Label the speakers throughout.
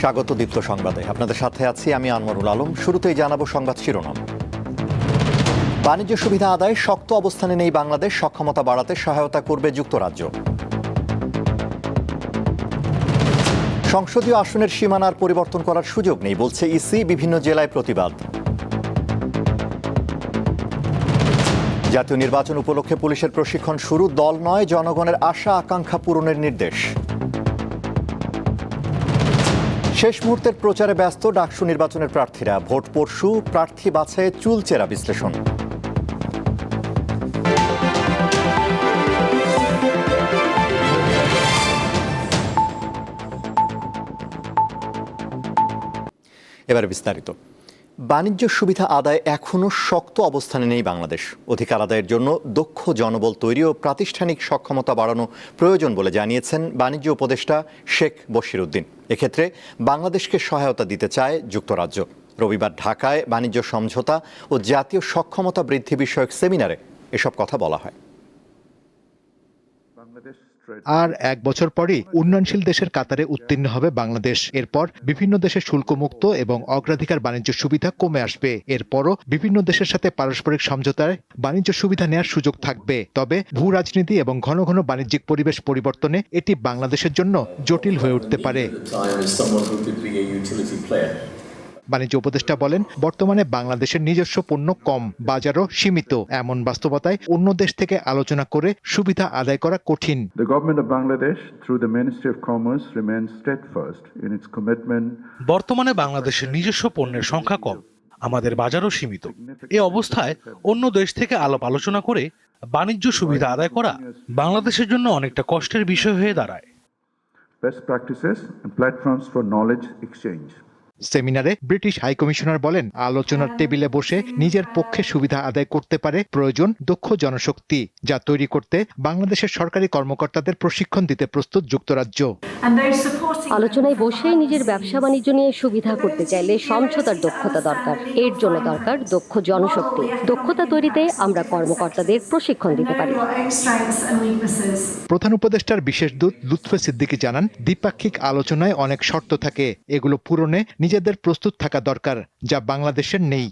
Speaker 1: স্বাগত দীপ্ত সংবাদে। আপনাদের সাথে আছি আমি আনোয়ারুল আলম। শুরুতেই জানাব সংবাদ শিরোনাম। বাণিজ্য সুবিধা আদায়ে শক্ত অবস্থানে নেই বাংলাদেশ, সক্ষমতা বাড়াতে সহায়তা করবে যুক্তরাজ্য। সংসদীয় আসনের সীমানার পরিবর্তন করার সুযোগ নেই, বলছে ইসি, বিভিন্ন জেলায় প্রতিবাদ। জাতীয় নির্বাচন উপলক্ষে পুলিশের প্রশিক্ষণ শুরু, দল নয়, জনগণের আশা আকাঙ্ক্ষা পূরণের নির্দেশ। শেষ মুহূর্তের প্রচারে ব্যস্ত ডাকসু নির্বাচনের প্রার্থীরা। ভোট পরশু প্রার্থী বাছাইয়ে চুলচেরা বিশ্লেষণ। এবার বিস্তারিত। বাণিজ্য সুবিধা আদায় এখনও শক্ত অবস্থানে নেই বাংলাদেশ। অধিকার আদায়ের জন্য দক্ষ জনবল তৈরি ও প্রাতিষ্ঠানিক সক্ষমতা বাড়ানো প্রয়োজন বলে জানিয়েছেন বাণিজ্য উপদেষ্টা শেখ বশির উদ্দিন। এক্ষেত্রে বাংলাদেশকে সহায়তা দিতে চায় যুক্তরাজ্য। রবিবার ঢাকায় বাণিজ্য সমঝোতা ও জাতীয় সক্ষমতা বৃদ্ধি বিষয়ক সেমিনারে এসব কথা বলা হয়।
Speaker 2: আর এক বছর পরই উন্নয়নশীল দেশের কাতারে উত্তীর্ণ হবে বাংলাদেশ। এরপর বিভিন্ন দেশের শুল্কমুক্ত এবং অগ্রাধিকার বাণিজ্য সুবিধা কমে আসবে। এরপরও বিভিন্ন দেশের সাথে পারস্পরিক সমঝোতায় বাণিজ্য সুবিধা নেওয়ার সুযোগ থাকবে। তবে ভূ রাজনীতি এবং ঘন ঘন বাণিজ্যিক পরিবেশ পরিবর্তনে এটি বাংলাদেশের জন্য জটিল হয়ে উঠতে পারে। বাণিজ্য উপদেষ্টা বলেন বর্তমানে বাংলাদেশের নিজস্ব পণ্য কম বাজারও সীমিত। এমন বাস্তবতায় অন্য দেশ থেকে আলোচনা করে সুবিধা আদায় করা কঠিন।
Speaker 3: বর্তমানে বাংলাদেশের নিজস্ব পণ্যের সংখ্যা কম আমাদের বাজারও সীমিত। এ অবস্থায় অন্য দেশ থেকে আলাপ আলোচনা করে বাণিজ্য সুবিধা আদায় করা বাংলাদেশের জন্য অনেকটা কষ্টের বিষয় হয়ে দাঁড়ায়।
Speaker 4: Best practices and platforms for knowledge exchange.
Speaker 2: সেমিনারে ব্রিটিশ হাইকমিশনার বলেন আলোচনার টেবিলে বসে নিজের পক্ষে সুবিধা আদায় করতে পারে প্রয়োজন দক্ষ জনশক্তি যা তৈরি করতে বাংলাদেশের সরকারি কর্মকর্তাদের প্রশিক্ষণ দিতে প্রস্তুত যুক্তরাজ্য।
Speaker 5: আলোচনায় বসে নিজের ব্যবসা বাণিজ্য নিয়ে সুবিধা করতে চাইলে সমঝোতার দক্ষতা দরকার। এর জন্য দরকার দক্ষ জনশক্তি। দক্ষতা তৈরিতে আমরা কর্মকর্তাদের প্রশিক্ষণ দিতে পারি।
Speaker 2: প্রধান উপদেষ্টার বিশেষ দূত লুৎফে সিদ্দিকী জানান দ্বিপাক্ষিক আলোচনায় অনেক শর্ত থাকে। এগুলো পূরণে নিজেদের প্রস্তুত থাকা দরকার যা বাংলাদেশের নেই।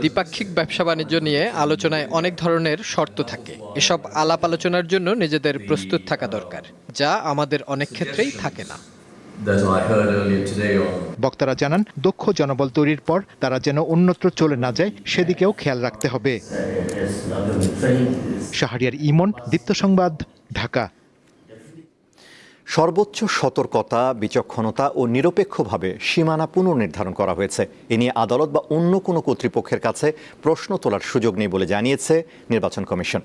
Speaker 6: দ্বিপাক্ষিক ব্যবসা বাণিজ্য নিয়ে আলোচনায় অনেক ধরনের শর্ত থাকে। এসব আলাপ আলোচনার জন্য নিজেদের প্রস্তুত থাকা দরকার যা আমাদের অনেক ক্ষেত্রেই থাকে না।
Speaker 2: বক্তারা জানান দক্ষ জনবল তৈরির পর তারা যেন অন্যত্র চলে না যায় সেদিকেও খেয়াল রাখতে হবে। শাহরিয়ার ইমন দীপ্ত সংবাদ ঢাকা।
Speaker 1: সর্বোচ্চ সতর্কতা, বিচক্ষণতা ও নিরপেক্ষভাবে সীমানা পুনর্নির্ধারণ করা হয়েছে। এ নিয়ে আদালত বা অন্য কোনো কর্তৃপক্ষের কাছে প্রশ্ন তোলার সুযোগ নেই বলে জানিয়েছে নির্বাচন কমিশন।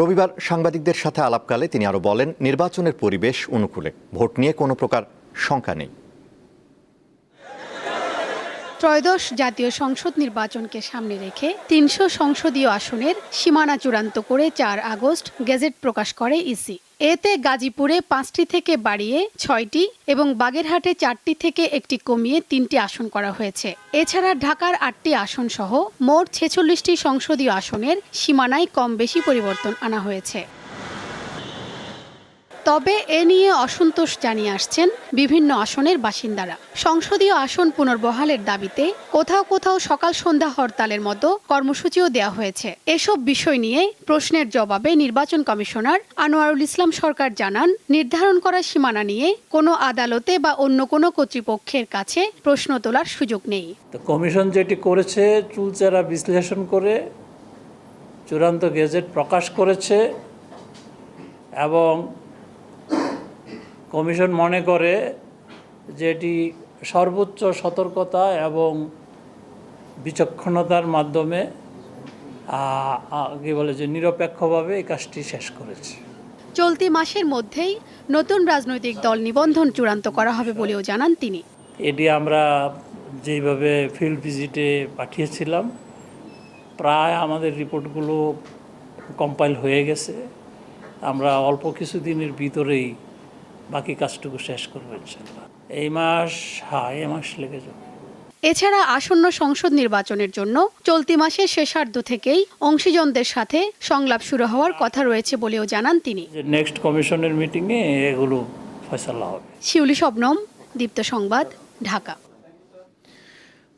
Speaker 1: রবিবার সাংবাদিকদের সাথে আলাপকালে তিনি আরও বলেন, নির্বাচনের পরিবেশ অনুকূলে। ভোট নিয়ে কোনো প্রকার শঙ্কা নেই।
Speaker 7: ত্রয়োদশ জাতীয় সংসদ নির্বাচনকে সামনে রেখে তিনশো সংসদীয় আসনের সীমানা চূড়ান্ত করে চার আগস্ট গেজেট প্রকাশ করে ইসি। এতে গাজীপুরে পাঁচটি থেকে বাড়িয়ে ছয়টি এবং বাগেরহাটে চারটি থেকে একটি কমিয়ে তিনটি আসন করা হয়েছে। এছাড়া ঢাকার আটটি আসন সহ মোট ছেচল্লিশটি সংসদীয় আসনের সীমানায় কম বেশি পরিবর্তন আনা হয়েছে। তবে এ নিয়ে অসন্তোষ জানিয়ে আসছেন বিভিন্ন আসনের বাসিন্দারা। সংসদীয় আসন পুনর্বহালের দাবিতে কোথাও কোথাও সকাল সন্ধ্যা হরতালের মতো কর্মসূচিও দেওয়া হয়েছে। এসব বিষয় নিয়ে প্রশ্নের জবাবে নির্বাচন কমিশনার আনোয়ারুল ইসলাম সরকার জানান, নির্ধারণ করা সীমানা নিয়ে কোনো আদালতে বা অন্য কোনো কর্তৃপক্ষের কাছে প্রশ্ন তোলার সুযোগ নেই।
Speaker 8: কমিশন যেটি করেছে, চুলচেরা বিশ্লেষণ করে, চূড়ান্ত গেজেট প্রকাশ করেছে এবং কমিশন মনে করে যে এটি সর্বোচ্চ সতর্কতা এবং বিচক্ষণতার মাধ্যমে কি বলে যে নিরপেক্ষভাবে এই কাজটি শেষ করেছে।
Speaker 7: চলতি মাসের মধ্যেই নতুন রাজনৈতিক দল নিবন্ধন চূড়ান্ত করা হবে বলেও জানান তিনি।
Speaker 8: এটি আমরা যেইভাবে ফিল্ড ভিজিটে পাঠিয়েছিলাম প্রায় আমাদের রিপোর্টগুলো কম্পাইল হয়ে গেছে। আমরা অল্প কিছুদিনের ভিতরেই বাকি কাজটুকু শেষ করব ইনশাল্লাহ এই মাস হ্যাঁ এই মাস লেগে যাবে।
Speaker 7: এছাড়া আসন্ন সংসদ নির্বাচনের জন্য চলতি মাসের শেষার্ধ থেকেই অংশীজনদের সাথে সংলাপ শুরু হওয়ার কথা রয়েছে বলেও জানান তিনি।
Speaker 8: নেক্সট কমিশনের মিটিংয়ে এগুলো ফয়সালা হবে।
Speaker 7: শিউলি শবনম দীপ্ত সংবাদ ঢাকা।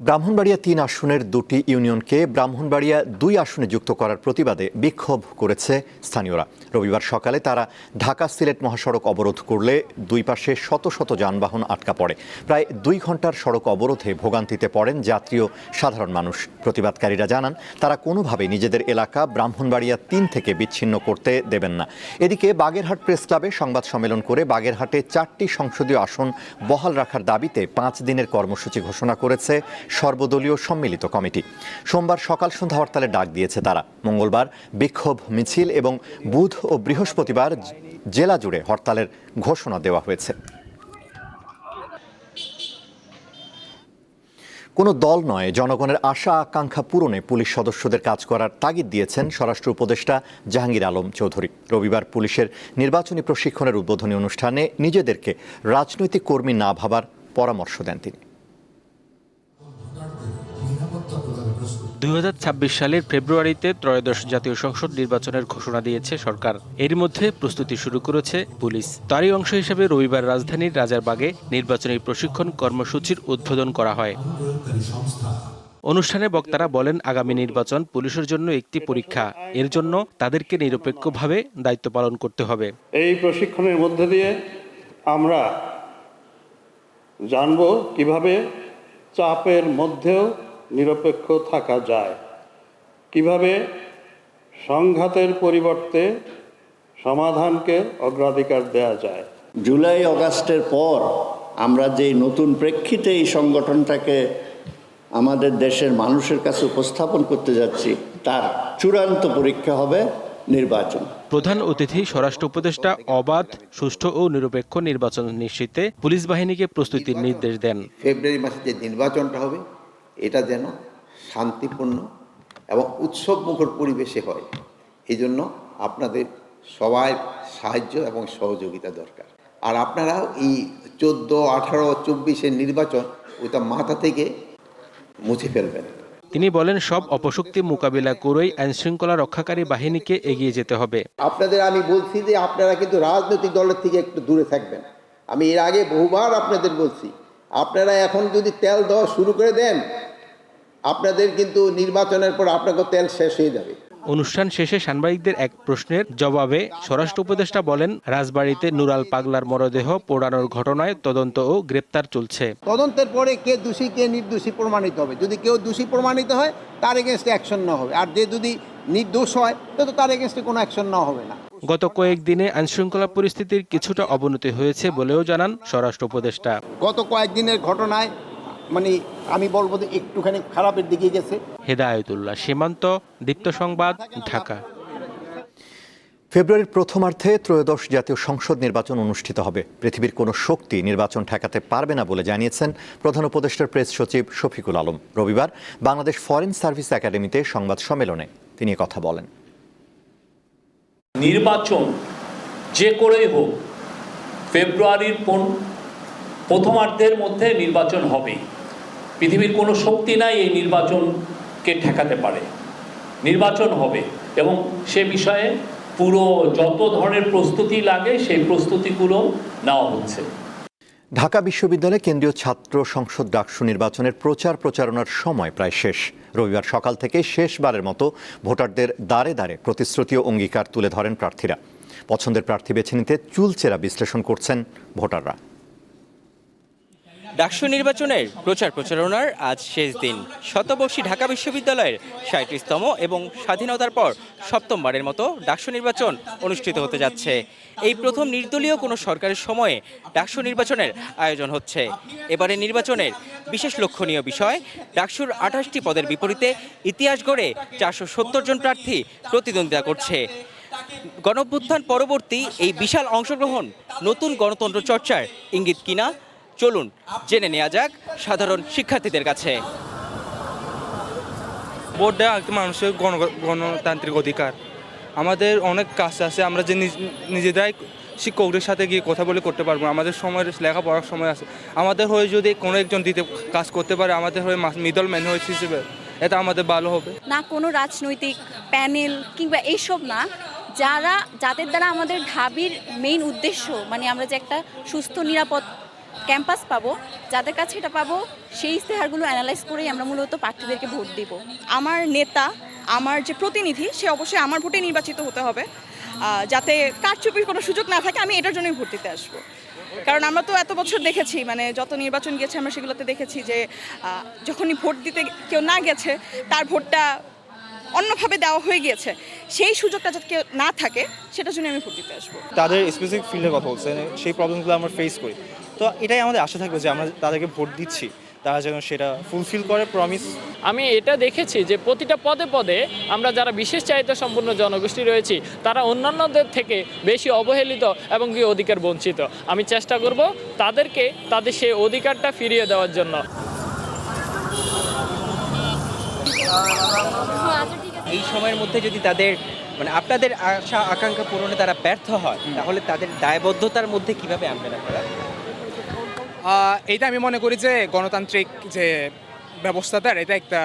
Speaker 1: ব্রাহ্মণবাড়িয়া তিন আসনের দুটি ইউনিয়নকে ব্রাহ্মণবাড়িয়া দুই আসনে যুক্ত করার প্রতিবাদে বিক্ষোভ করেছে স্থানীয়রা। রবিবার সকালে তারা ঢাকা সিলেট মহাসড়ক অবরোধ করলে দুই পাশে শত শত যানবাহন আটকা পড়ে। প্রায় দুই ঘণ্টার সড়ক অবরোধে ভোগান্তিতে পড়েন যাত্রী ও সাধারণ মানুষ। প্রতিবাদকারীরা জানান, তারা কোনোভাবেই নিজেদের এলাকা ব্রাহ্মণবাড়িয়া তিন থেকে বিচ্ছিন্ন করতে দেবেন না। এদিকে বাগেরহাট প্রেস ক্লাবে সংবাদ সম্মেলন করে বাগেরহাটে চারটি সংসদীয় আসন বহাল রাখার দাবিতে পাঁচ দিনের কর্মসূচি ঘোষণা করেছে সর্বদলীয় সম্মিলিত কমিটি। সোমবার সকাল সন্ধ্যা হরতালে ডাক দিয়েছে তারা। মঙ্গলবার বিক্ষোভ, মিছিল এবং বুধ ও বৃহস্পতিবার জেলা জুড়ে হরতালের ঘোষণা দেওয়া হয়েছে। কোনো দল নয়, জনগণের আশা, আকাঙ্ক্ষা পূরণে পুলিশ সদস্যদের কাজ করার তাগিদ দিয়েছেন স্বরাষ্ট্র উপদেষ্টা জাহাঙ্গীর আলম চৌধুরী। রবিবার পুলিশের নির্বাচনী প্রশিক্ষণের উদ্বোধনী অনুষ্ঠানে নিজেদেরকে রাজনৈতিক কর্মী না ভাবার পরামর্শ দেন তিনি।
Speaker 9: দুই হাজার ছাব্বিশ সালের ফেব্রুয়ারিতে ত্রয়োদশ জাতীয় সংসদ নির্বাচনের ঘোষণা দিয়েছে সরকার। এর মধ্যে প্রস্তুতি শুরু করেছে পুলিশ। তারই অংশ হিসেবে রবিবার রাজধানীর রাজারবাগে নির্বাচনী প্রশিক্ষণ কর্মসূচির উদ্বোধন করা হয়। অনুষ্ঠানে বক্তারা বলেন, আগামী নির্বাচন পুলিশের জন্য একটি পরীক্ষা। এর জন্য তাদেরকে নিরপেক্ষভাবে দায়িত্ব পালন করতে হবে।
Speaker 10: এই প্রশিক্ষণের মধ্যে দিয়ে আমরা জানব কীভাবে চাপের মধ্যেও নিরপেক্ষ থাকা যায়। কীভাবে? সংঘাতের পরিবর্তে সমাধানকে অগ্রাধিকার দেওয়া যায়।
Speaker 11: জুলাই অগাস্টের পর আমরা যে নতুন প্রেক্ষিতে এই সংগঠনটাকে আমাদের দেশের মানুষের কাছে উপস্থাপন করতে যাচ্ছি তার চূড়ান্ত পরীক্ষা হবে নির্বাচন।
Speaker 9: প্রধান অতিথি স্বরাষ্ট্র উপদেষ্টা অবাধ সুষ্ঠু ও নিরপেক্ষ নির্বাচন নিশ্চিতে পুলিশ বাহিনীকে প্রস্তুতির নির্দেশ দেন।
Speaker 12: ফেব্রুয়ারি মাসে যে নির্বাচনটা হবে এটা যেন শান্তিপূর্ণ এবং উৎসব মুখর পরিবেশে হয়। এই জন্য আপনাদের সবাই সাহায্য এবং সহযোগিতা দরকার। আর আপনারা এই চোদ্দ আঠারো চব্বিশের নির্বাচন ওইটা মাথা থেকে মুছে ফেলবেন।
Speaker 9: তিনি বলেন সব অপশক্তি মোকাবিলা করেই আইনশৃঙ্খলা রক্ষাকারী বাহিনীকে এগিয়ে যেতে হবে।
Speaker 12: আপনাদের আমি বলছি যে আপনারা কিন্তু রাজনৈতিক দলের থেকে একটু দূরে থাকবেন। আমি এর আগে বহুবার আপনাদের বলছি আপনারা এখন যদি তেল দেওয়া শুরু করে দেন আপনাদের কিন্তু নির্বাচনের পর আপনাকে তেল শেষ হয়ে যাবে।
Speaker 9: অনুষ্ঠান শেষে সাংবাদিকদের এক প্রশ্নের জবাবে স্বরাষ্ট্র উপদেষ্টা বলেন রাজবাড়িতে নুরাল পাগলার মরদেহ পোড়ানোর ঘটনায় তদন্ত ও গ্রেপ্তার চলছে।
Speaker 12: তদন্তের পরে কে দোষী কে নির্দোষী প্রমাণিত হবে। যদি কেউ দোষী প্রমাণিত হয় তার এগেনস্টে অ্যাকশন নেওয়া হবে। আর যে যদি নির্দোষ হয় তো তার এগেনস্টে কোনো অ্যাকশন নেওয়া হবে না।
Speaker 9: গত কয়েকদিনে আইনশৃঙ্খলা পরিস্থিতির কিছুটা অবনতি হয়েছে বলেও জানান স্বরাষ্ট্র উপদেষ্টা।
Speaker 12: গত কয়েকদিনের ঘটনায় মানে আমি বলব যে একটুখানি খারাপের দিকে গেছে।
Speaker 9: হেদায়তুল্লাহ। সীমান্ত দীপ্ত সংবাদ ঢাকা।
Speaker 1: ফেব্রুয়ারির প্রথমার্ধে ত্রয়োদশ জাতীয় সংসদ নির্বাচন অনুষ্ঠিত হবে। পৃথিবীর কোনো শক্তি নির্বাচন ঠেকাতে পারবে না বলে জানিয়েছেন প্রধান উপদেষ্টার প্রেস সচিব শফিকুল আলম। রবিবার বাংলাদেশ ফরেন সার্ভিস একাডেমিতে সংবাদ সম্মেলনে তিনি কথা বলেন।
Speaker 13: নির্বাচন যে করেই হোক ফেব্রুয়ারির প্রথমার্ধের মধ্যে নির্বাচন হবে। পৃথিবীর কোনো শক্তি নাই এই নির্বাচনকে ঠেকাতে পারে। নির্বাচন হবে এবং সে বিষয়ে পুরো যত ধরনের প্রস্তুতি লাগে, সেই প্রস্তুতিগুলো নেওয়া হচ্ছে।
Speaker 1: ঢাকা বিশ্ববিদ্যালয়ে কেন্দ্রীয় ছাত্র সংসদ ডাকসু নির্বাচনের প্রচার প্রচারণার সময় প্রায় শেষ। রবিবার সকাল থেকে শেষবারের মতো ভোটারদের দাঁড়ে দাঁড়ে প্রতিশ্রুতি ও অঙ্গীকার তুলে ধরেন প্রার্থীরা। পছন্দের প্রার্থী বেছে নিতে চুলচেরা বিশ্লেষণ করছেন ভোটাররা।
Speaker 14: ডাকসু নির্বাচনের প্রচার প্রচারণার আজ শেষ দিন। শতবর্ষী ঢাকা বিশ্ববিদ্যালয়ের সাঁত্রিশতম এবং স্বাধীনতার পর সপ্তমবারের মতো ডাকসু নির্বাচন অনুষ্ঠিত হতে যাচ্ছে। এই প্রথম নির্দলীয় কোনো সরকারের সময়ে ডাকসু নির্বাচনের আয়োজন হচ্ছে। এবারে নির্বাচনের বিশেষ লক্ষণীয় বিষয়, ডাকসুর আঠাশটি পদের বিপরীতে ইতিহাস গড়ে চারশো সত্তর জন প্রার্থী প্রতিদ্বন্দ্বিতা করছে। গণভ্যুত্থান পরবর্তী এই বিশাল অংশগ্রহণ নতুন গণতন্ত্র চর্চার ইঙ্গিত কিনা চলুন জেনে নেওয়া যাক সাধারণ শিক্ষার্থীদের কাছে।
Speaker 15: ভোট দেওয়া একটা মানুষের গণ গণতান্ত্রিক অধিকার। আমাদের অনেক কাজ আছে আমরা যে নিজ- নিজেরাই শিক্ষকদের সাথে গিয়ে কথা বলে করতে পারব। না। আমাদের সময় লেখাপড়ার সময় আছে। আমাদের হয়ে যদি কোনো একজন দিতে কাজ করতে পারে আমাদের হয়ে মিডল ম্যান হয়ে হিসেবে এটা আমাদের ভালো হবে।
Speaker 16: না কোনো রাজনৈতিক প্যানেল কিংবা এইসব না যারা যাদের দ্বারা আমাদের ঢাবির মেইন উদ্দেশ্য মানে আমরা যে একটা সুস্থ নিরাপদ ক্যাম্পাস পাবো, যাদের কাছে এটা পাবো, সেই ইস্তেহারগুলো অ্যানালাইজ করেই আমরা মূলত প্রার্থীদেরকে ভোট দিব।
Speaker 17: আমার নেতা, আমার যে প্রতিনিধি, সে অবশ্যই আমার ভোটে নির্বাচিত হতে হবে। যাতে কারচুপির কোনো সুযোগ না থাকে, আমি এটার জন্যই ভোট দিতে আসব। কারণ আমরা তো এত বছর দেখেছি মানে যত নির্বাচন গেছে আমরা সেগুলোতে দেখেছি যে যখনই ভোট দিতে কেউ না গেছে, তার ভোটটা অন্যভাবে দেওয়া হয়ে গিয়েছে। সেই সুযোগটা যাতে কেউ না থাকে, সেটার জন্য আমি ভোট দিতে আসব।
Speaker 18: তাদের স্পেসিফিক ফিল্ডের কথা বলছে সেই প্রবলেমগুলো আমরা ফেস করি। তো এটাই আমাদের আশা থাকবে যে আমরা তাদেরকে ভোট দিচ্ছি। তারা যেন সেটা ফুলফিল করে প্রমিস
Speaker 19: আমি এটা দেখেছি যে প্রতিটা পদে পদে আমরা যারা বিশেষ চাহিদা সম্পন্ন জনগোষ্ঠী রয়েছি তারা অন্যান্যদের থেকে বেশি অবহেলিত এবং কি অধিকার বঞ্চিত। আমি চেষ্টা করব তাদেরকে তাদের সেই অধিকারটা ফিরিয়ে দেওয়ার জন্য।
Speaker 14: এই সময়ের মধ্যে যদি তাদের মানে আপনাদের আশা আকাঙ্ক্ষা পূরণে তারা ব্যর্থ হয় তাহলে তাদের দায়বদ্ধতার মধ্যে কীভাবে আনবেন আপনারা?
Speaker 15: এইটা আমি মনে করি যে গণতান্ত্রিক যে ব্যবস্থাটার এটা একটা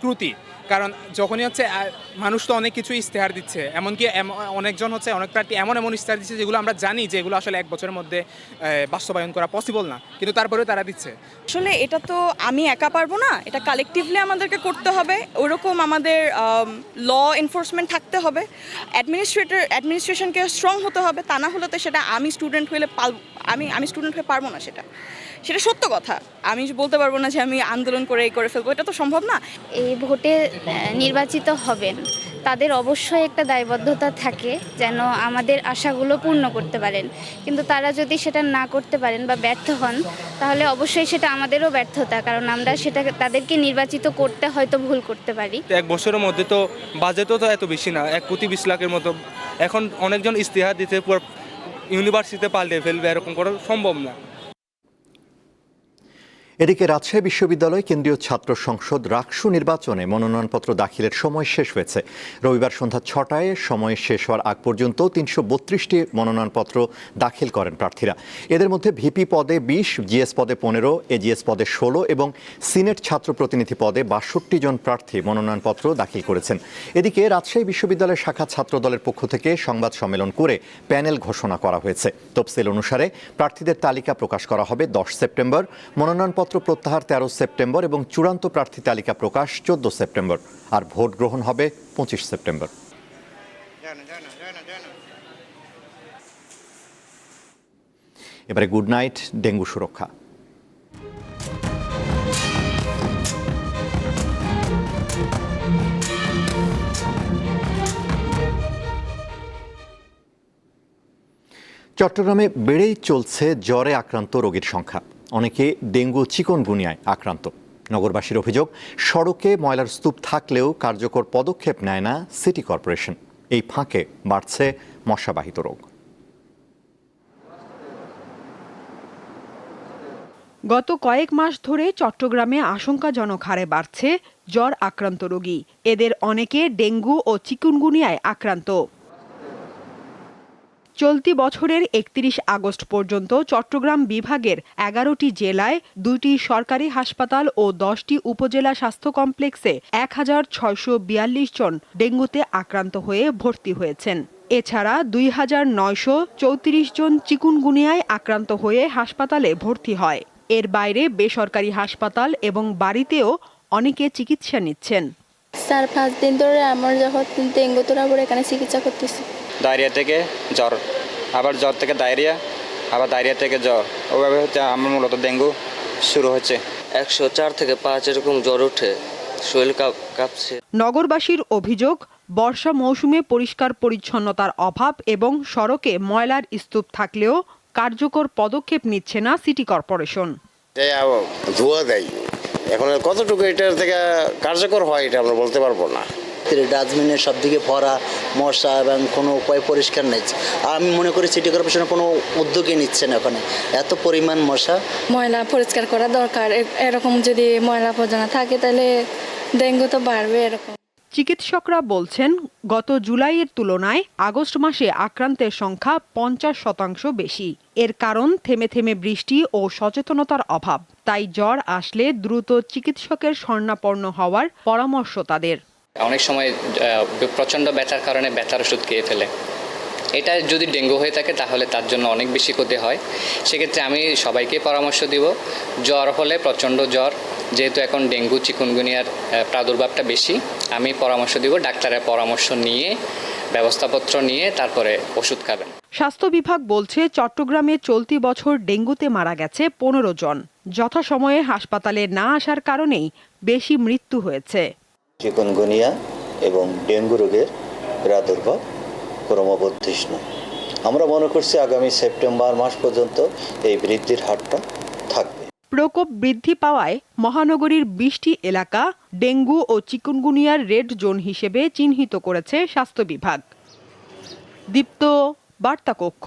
Speaker 15: ত্রুটি। কারণ যখনই হচ্ছে মানুষ তো অনেক কিছু ইস্তেহার দিচ্ছে। এমনকি এম- অনেকজন হচ্ছে, অনেক প্রার্থী এমন এমন ইস্তেহার দিচ্ছে যেগুলো আমরা জানি যে এগুলো আসলে এক বছরের মধ্যে বাস্তবায়ন করা পসিবল না। কিন্তু তারপরেও তারা দিচ্ছে।
Speaker 17: আসলে এটা তো আমি একা পারব না, এটা কালেকটিভলি আমাদেরকে করতে হবে। ওরকম আমাদের ল এনফোর্সমেন্ট থাকতে হবে। অ্যাডমিনিস্ট্রেটর অ্যাডমিনিস্ট্রেশনকে স্ট্রং হতে হবে। তা না হলে তো সেটা আমি স্টুডেন্ট হলে পাল, আমি আমি স্টুডেন্ট হয়ে পারব না সেটা। সেটা সত্য কথা। আমি বলতে পারব না যে আমি আন্দোলন করে এই করে ফেলব এটা তো সম্ভব না।
Speaker 20: এই ভোটে নির্বাচিত হবেন। তাদের অবশ্যই একটা দায়বদ্ধতা থাকে যেন আমাদের আশাগুলো পূর্ণ করতে পারেন। কিন্তু তারা যদি সেটা না করতে পারেন বা ব্যর্থ হন তাহলে অবশ্যই সেটা আমাদেরও ব্যর্থতা। কারণ আমরা সেটা তাদেরকে নির্বাচিত করতে হয়তো ভুল করতে পারি।
Speaker 15: এক বছরের মধ্যে তো বাজেটও তো এত বেশি না এক কোটি বিশ লাখের মতো। এখন অনেকজন ইস্তেহার দিতে পুরো ইউনিভার্সিটিতে পাল্টে ফেলবে এরকম করা সম্ভব না।
Speaker 1: এদিকে রাজশাহী বিশ্ববিদ্যালয় কেন্দ্রীয় ছাত্র সংসদ রাকসু নির্বাচনে মনোনয়নপত্র দাখিলের সময় শেষ হয়েছে। রবিবার সন্ধ্যা ছটায় সময় শেষ হওয়ার আগ পর্যন্ত তিনশো বত্রিশটি মনোনয়নপত্র দাখিল করেন প্রার্থীরা। এদের মধ্যে ভিপি পদে বিশ, জিএস পদে পনেরো, এজিএস পদে ষোলো এবং সিনেট ছাত্র প্রতিনিধি পদে বাষট্টি জন প্রার্থী মনোনয়নপত্র দাখিল করেছেন। এদিকে রাজশাহী বিশ্ববিদ্যালয়ের শাখা ছাত্র দলের পক্ষ থেকে সংবাদ সম্মেলন করে প্যানেল ঘোষণা করা হয়েছে। তফসিল অনুসারে প্রার্থীদের তালিকা প্রকাশ করা হবে দশ সেপ্টেম্বর। মনোনয়নপত্র প্রত্যাহার তেরো সেপ্টেম্বর এবং চূড়ান্ত প্রার্থী তালিকা প্রকাশ চোদ্দ সেপ্টেম্বর। আর ভোট গ্রহণ হবে পঁচিশ সেপ্টেম্বর। এবারে গুড নাইট, ডেঙ্গু সুরক্ষা। চট্টগ্রামে বেড়েই চলছে জ্বরে আক্রান্ত রোগীর সংখ্যা। অনেকে ডেঙ্গু চিকনগুনিয়ায় আক্রান্ত। নগরবাসীর অভিযোগ, সড়কে ময়লার স্তূপ থাকলেও কার্যকর পদক্ষেপ নেয় না সিটি কর্পোরেশন। এই ফাঁকে বাড়ছে মশাবাহিত রোগ।
Speaker 21: গত কয়েক মাস ধরে চট্টগ্রামে আশঙ্কাজনক হারে বাড়ছে জ্বর আক্রান্ত রোগী। এদের অনেকে ডেঙ্গু ও চিকুনগুনিয়ায় আক্রান্ত। চলতি বছরের একত্রিশ আগস্ট পর্যন্ত চট্টগ্রাম বিভাগের এগারোটি জেলায় দুইটি সরকারি হাসপাতাল ও দশটি উপজেলা স্বাস্থ্য কমপ্লেক্সে এক হাজার ছয়শো বিয়াল্লিশ জন ডেঙ্গুতে আক্রান্ত হয়ে ভর্তি হয়েছেন। এছাড়া দুই হাজার নয়শো চৌত্রিশ জন চিকুনগুনিয়ায় আক্রান্ত হয়ে হাসপাতালে ভর্তি হয়। এর বাইরে বেসরকারি হাসপাতাল এবং বাড়িতেও অনেকে চিকিৎসা নিচ্ছেন।
Speaker 22: চার পাঁচ দিন ধরে আমার যখন ডেঙ্গু তোরা এখানে চিকিৎসা করতেছি।
Speaker 23: ডায়রিয়া থেকে জ্বর। আবার জ্বর থেকে ডায়রিয়া আবার ডায়রিয়া থেকে জ্বর। ওভাবে হচ্ছে আমার মূলত ডেঙ্গু শুরু হচ্ছে।
Speaker 24: একশো চার থেকে পাঁচ এরকম জ্বর ওঠে। শরীর কাঁপ- কাঁপছে।
Speaker 21: নগরবাসীর অভিযোগ বর্ষা মৌসুমে পরিষ্কার পরিচ্ছন্নতার অভাব এবং সড়কে ময়লার স্তূপ থাকলেও কার্যকর পদক্ষেপ নিচ্ছে না সিটি কর্পোরেশন।
Speaker 25: ধোয়া দেয়। এখন কতটুকু এটার থেকে কার্যকর হয় এটা আমরা বলতে পারব না।
Speaker 26: ডাস্টবিনের সব দিকে ভরা মশা এবং কোনো উপায় পরিষ্কার নেই। আর আমি মনে করি সিটি কর্পোরেশন কোনো উদ্যোগই নিচ্ছে না ওখানে এত পরিমাণ মশা।
Speaker 22: ময়লা পরিষ্কার করা দরকার। এরকম যদি ময়লা আবর্জনা থাকে তাহলে ডেঙ্গু তো বাড়বে এরকম।
Speaker 21: চিকিৎসকরা বলছেন গত জুলাইয়ের তুলনায় আগস্ট মাসে আক্রান্তের সংখ্যা পঞ্চাশ শতাংশ বেশি। এর কারণ থেমে থেমে বৃষ্টি ও সচেতনতার অভাব। তাই জ্বর আসলে দ্রুত চিকিৎসকের স্বর্ণাপন্ন হওয়ার পরামর্শ তাদের।
Speaker 24: অনেক সময় প্রচণ্ড ব্যথার কারণে ব্যথার ওষুধ খেয়ে ফেলে। এটা যদি ডেঙ্গু হয়ে থাকে, তাহলে তার জন্য অনেক বেশি ক্ষতি হয়। সেক্ষেত্রে আমি সবাইকে পরামর্শ দিব, জ্বর হলে প্রচণ্ড জ্বর, যেহেতু এখন ডেঙ্গু, চিকুনগুনিয়ার প্রাদুর্ভাবটা বেশি, আমি পরামর্শ দিব, ডাক্তারের পরামর্শ নিয়ে, ব্যবস্থাপত্র নিয়ে, তারপরে ওষুধ খাবেন।
Speaker 21: স্বাস্থ্য বিভাগ বলছে, চট্টগ্রামে চলতি বছর ডেঙ্গুতে মারা গেছে পনেরো জন। যথাসময়ে হাসপাতালে না আসার কারণেই বেশি মৃত্যু হয়েছে।
Speaker 27: চিকনগুনিয়া এবং ডেঙ্গু রোগের প্রাদুর্ভাব ক্রমবর্ধিষ্ণু। আমরা মনে করছি আগামী সেপ্টেম্বর মাস পর্যন্ত এই বৃদ্ধির হারটা থাকবে।
Speaker 21: প্রকোপ বৃদ্ধি পাওয়ায় মহানগরীর বিশটি এলাকা ডেঙ্গু ও চিকুনগুনিয়ার রেড জোন হিসেবে চিহ্নিত করেছে স্বাস্থ্য বিভাগ। দীপ্ত, বার্তাকক্ষ।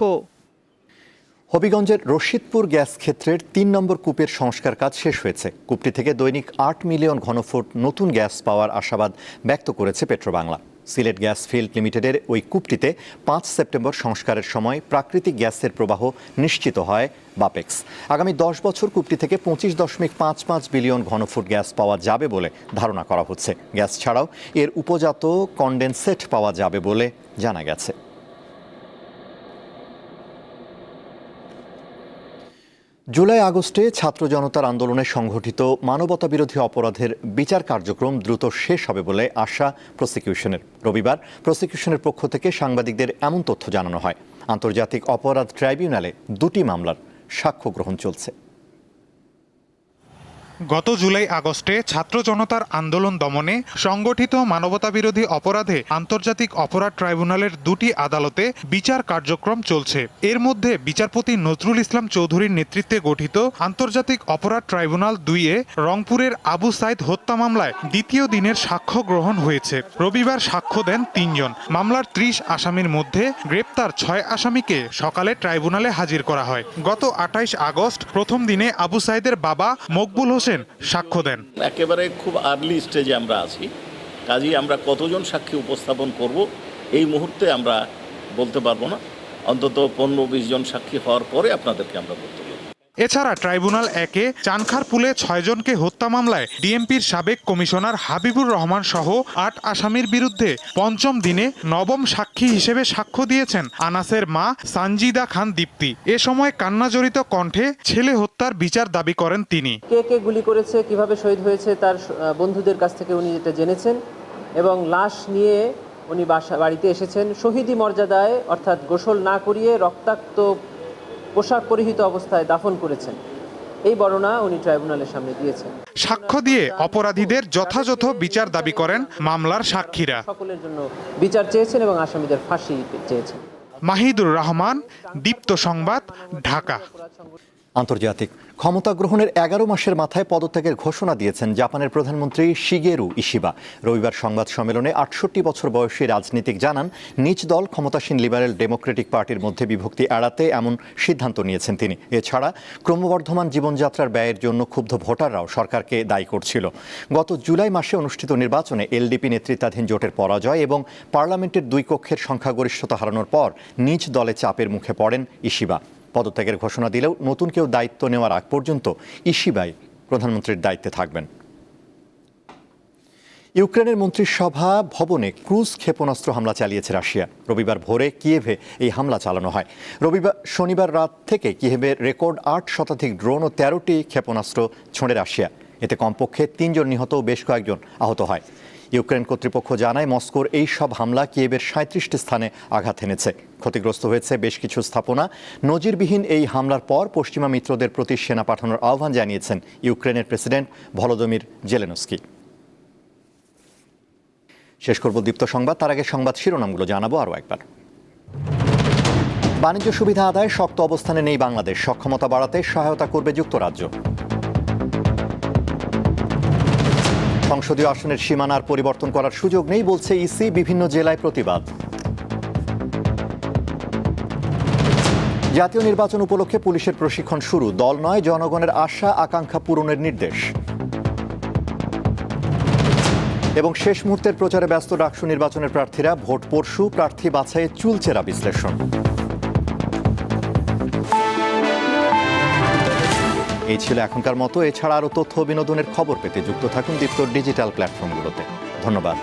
Speaker 1: হবিগঞ্জের রশিদপুর গ্যাস ক্ষেত্রের তিন নম্বর কূপের সংস্কার কাজ শেষ হয়েছে। কূপটি থেকে দৈনিক আট মিলিয়ন ঘনফুট নতুন গ্যাস পাওয়ার আশাবাদ ব্যক্ত করেছে পেট্রোবাংলা। সিলেট গ্যাস ফিল্ড লিমিটেডের ওই কূপটিতে পাঁচ সেপ্টেম্বর সংস্কারের সময় প্রাকৃতিক গ্যাসের প্রবাহ নিশ্চিত হয় বাপেক্স। আগামী দশ বছর কূপটি থেকে পঁচিশ দশমিক পাঁচ পাঁচ বিলিয়ন ঘনফুট গ্যাস পাওয়া যাবে বলে ধারণা করা হচ্ছে। গ্যাস ছাড়াও এর উপজাত কন্ডেনসেট পাওয়া যাবে বলে জানা গেছে। জুলাই আগস্টে ছাত্র জনতার আন্দোলনে সংঘটিত মানবতা বিরোধী অপরাধের বিচার কার্যক্রম দ্রুত শেষ হবে বলে আশা প্রসিকিউশনের। রবিবার প্রসিকিউশনের পক্ষ থেকে সাংবাদিকদের এমন তথ্য জানানো হয়। আন্তর্জাতিক অপরাধ ট্রাইব্যুনালে দুটি মামলার সাক্ষ্য গ্রহণ চলছে।
Speaker 28: গত জুলাই আগস্টে ছাত্র জনতার আন্দোলন দমনে সংগঠিত মানবতাবিরোধী অপরাধে আন্তর্জাতিক অপরাধ ট্রাইব্যুনালের দুটি আদালতে বিচার কার্যক্রম চলছে। এর মধ্যে বিচারপতি নজরুল ইসলাম চৌধুরীর নেতৃত্বে গঠিত আন্তর্জাতিক অপরাধ ট্রাইব্যুনাল দুইয়ে রংপুরের আবু সাইদ হত্যা মামলায় দ্বিতীয় দিনের সাক্ষ্য গ্রহণ হয়েছে। রবিবার সাক্ষ্য দেন তিনজন। মামলার ত্রিশ আসামির মধ্যে গ্রেপ্তার ছয় আসামিকে সকালে ট্রাইব্যুনালে হাজির করা হয়। গত আঠাইশ আগস্ট প্রথম দিনে আবু সাইদের বাবা মকবুল হোসেন সাক্ষ্য দেন।
Speaker 29: একেবারে খুব আর্লি স্টেজে আমরা আছি। কাজেই আমরা কতজন সাক্ষী উপস্থাপন করব, এই মুহূর্তে আমরা বলতে পারব না। অন্তত পনেরো বিশ জন সাক্ষী হওয়ার পরে আপনাদেরকে আমরা বলতে
Speaker 28: এছাড়া ট্রাইব্যুনাল একে চানখারপুলে ছয়জনকে হত্যা মামলায় ডিএমপির সাবেক কমিশনার হাবিবুর রহমান সহ আট আসামির বিরুদ্ধে পঞ্চম দিনে নবম সাক্ষী হিসেবে সাক্ষ্য দিয়েছেন আনাসের মা সানজিদা খান দীপ্তি। এ সময় কান্নাজড়িত কণ্ঠে ছেলে হত্যার বিচার দাবি করেন তিনি।
Speaker 30: কে কে গুলি করেছে, কীভাবে শহীদ হয়েছে তার বন্ধুদের কাছ থেকে উনি এটা জেনেছেন এবং লাশ নিয়ে উনি বাসা বাড়িতে এসেছেন। শহীদি মর্যাদায় অর্থাৎ গোসল না করিয়ে রক্তাক্ত পোশাক পরিহিত অবস্থায় দাফন করেছেন। এই বর্ণনা উনি ট্রাইব্যুনালের সামনে দিয়েছেন।
Speaker 28: সাক্ষ্য দিয়ে অপরাধীদের যথাযথ বিচার দাবি করেন মামলার সাক্ষীরা।
Speaker 30: সকলের জন্য বিচার চেয়েছেন এবং আসামিদের ফাঁসি চেয়েছেন।
Speaker 28: মাহিদুর রহমান দীপ্ত সংবাদ ঢাকা।
Speaker 1: আন্তর্জাতিক। ক্ষমতা গ্রহণের এগারো মাসের মাথায় পদত্যাগের ঘোষণা দিয়েছেন জাপানের প্রধানমন্ত্রী শিগেরু ইশিবা। রবিবার সংবাদ সম্মেলনে আটষট্টি বছর বয়সী রাজনীতিক জানান, নিজ দল ক্ষমতাসীন লিবারেল ডেমোক্রেটিক পার্টির মধ্যে বিভক্তি এড়াতে এমন সিদ্ধান্ত নিয়েছেন তিনি। এছাড়া, ক্রমবর্ধমান জীবনযাত্রার ব্যয়ের জন্য ক্ষুব্ধ ভোটাররাও সরকারকে দায়ী করছিল। গত জুলাই মাসে অনুষ্ঠিত নির্বাচনে এলডিপি নেতৃত্বাধীন জোটের পরাজয় এবং পার্লামেন্টের দুই কক্ষের সংখ্যাগরিষ্ঠতা হারানোর পর নিজ দলে চাপের মুখে পড়েন ইশিবা। পদত্যাগের ঘোষণা দিলেও নতুন কেউ দায়িত্ব নেওয়ার আগ পর্যন্ত ইশিবাই প্রধানমন্ত্রীর দায়িত্বে থাকবেন। ইউক্রেনের মন্ত্রিসভা ভবনে ক্রুজ ক্ষেপণাস্ত্র হামলা চালিয়েছে রাশিয়া। রবিবার ভোরে কিয়েভে এই হামলা চালানো হয়। রবিবার শনিবার রাত থেকে কিয়েভের রেকর্ড আট শতাধিক ড্রোন ও তেরোটি ক্ষেপণাস্ত্র ছোঁড়ে রাশিয়া। এতে কমপক্ষে তিনজন নিহত ও বেশ কয়েকজন আহত হয়। ইউক্রেন কর্তৃপক্ষ জানায় মস্কোর এই সব হামলা কিয়েবের সাঁত্রিশটি স্থানে আঘাত এনেছে। ক্ষতিগ্রস্ত হয়েছে বেশ কিছু স্থাপনা। নজিরবিহীন এই হামলার পর পশ্চিমা মিত্রদের প্রতি সেনা পাঠানোর আহ্বান জানিয়েছেন ইউক্রেনের প্রেসিডেন্ট ভলোদমির জেলেনস্কি। শেষ করব দীপ্ত সংবাদ। তার আগে সংবাদ শিরোনামগুলো জানাব আরও একবার। বাণিজ্য সুবিধা আদায় শক্ত অবস্থানে নেই বাংলাদেশ। সক্ষমতা বাড়াতে সহায়তা করবে যুক্তরাজ্য। সংসদীয় আসনের সীমানার পরিবর্তন করার সুযোগ নেই, বলছে ইসি, বিভিন্ন জেলায় প্রতিবাদ। জাতীয় নির্বাচন উপলক্ষে পুলিশের প্রশিক্ষণ শুরু, দল নয়, জনগণের আশা, আকাঙ্ক্ষা পূরণের নির্দেশ। এবং শেষ মুহূর্তের প্রচারে ব্যস্ত ডাকসু নির্বাচনের প্রার্থীরা ভোট পরশু প্রার্থী বাছাইয়ে চুলচেরা বিশ্লেষণ। এই ছিল এখনকার মতো। এছাড়া আরও তথ্য বিনোদনের খবর পেতে যুক্ত থাকুন দীপ্ত ডিজিটাল প্ল্যাটফর্মগুলোতে। ধন্যবাদ।